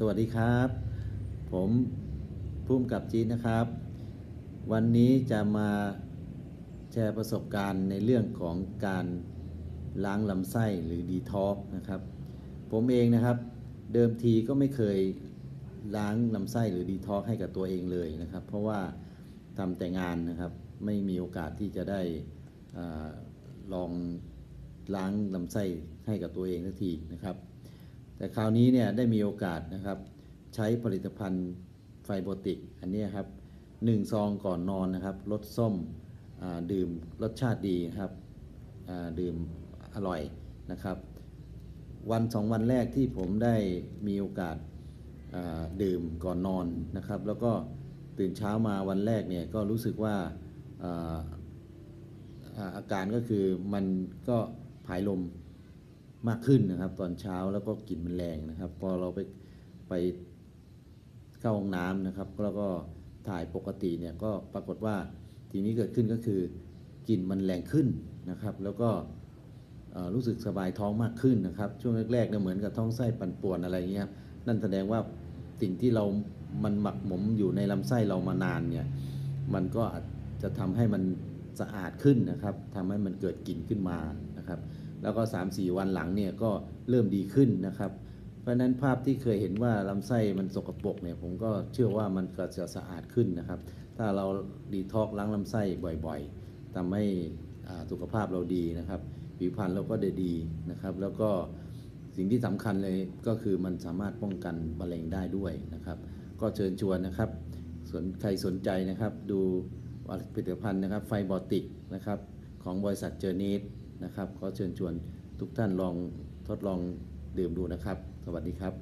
สวัสดีครับ ผมพุ่มกับจีนนะครับ วันนี้จะมาแชร์ประสบการณ์ในเรื่องของการล้างลำไส้หรือดีท็อกนะครับ ผมเองนะครับ เดิมทีก็ไม่เคยล้างลำไส้หรือดีท็อกให้กับตัวเองเลยนะครับ เพราะว่าทำแต่งานนะครับ ไม่มีโอกาสที่จะได้อลองล้างลำไส้ให้กับตัวเองสักทีนะครับ แต่คราวนี้เนี่ยได้มีโอกาสนะครับใช้ผลิตภัณฑ์ไฟโบติก อันนี้ครับหนึ่งซองก่อนนอนนะครับรสส้มดื่มรสชาติดีครับดื่มอร่อยนะครับ วันสองวันแรกที่ผมได้มีโอกาสดื่มก่อนนอนนะครับ แล้วก็ตื่นเช้ามาวันแรกเนี่ยก็รู้สึกว่าอาอาการก็คือมันก็ผายลม มากขึ้นนะครับ ตอนเช้าแล้วก็กลิ่นมันแรงนะครับ พอเราไปไปเข้าห้องน้ำนะครับแล้วก็ถ่ายปกติเนี่ยก็ปรากฏว่าทีนี้เกิดขึ้นก็คือกลิ่นมันแรงขึ้นนะครับ แล้วก็รู้สึกสบายท้องมากขึ้นนะครับ ช่วงแรกๆเนี่ยเหมือนกับท้องไส้ปั่นป่วนอะไรเงี้ยนั่นแสดงว่าสิ่งที่เรา มันหมักหมมอยู่ในลำไส้เรามานานเนี่ยมันก็อาจจะทำให้มันสะอาดขึ้นนะครับทำให้มันเกิดกลิ่นขึ้นมานะครับ แล้วก็ 3-4 วันหลังเนี่ยก็เริ่มดีขึ้นนะครับ เพราะฉะนั้นภาพที่เคยเห็นว่าลำไส้มันสกปรกเนี่ยผมก็เชื่อว่ามันก็จะสะอาดขึ้นนะครับ ถ้าเราดีท็อกล้างลำไส้บ่อยๆทำให้สุขภาพเราดีนะครับผิวพรรณเราก็ได้ดีนะครับ แล้วก็สิ่งที่สำคัญเลยก็คือมันสามารถป้องกันมะเร็งได้ด้วยนะครับ ก็เชิญชวนนะครับสนใครสนใจนะครับดูผลิตภัณฑ์นะครับไฟบอติกนะครับของบริษัทเจอร์นีส นะครับขอเชิญชวนทุกท่านลองทดลองดื่มดูนะครับ สวัสดีครับ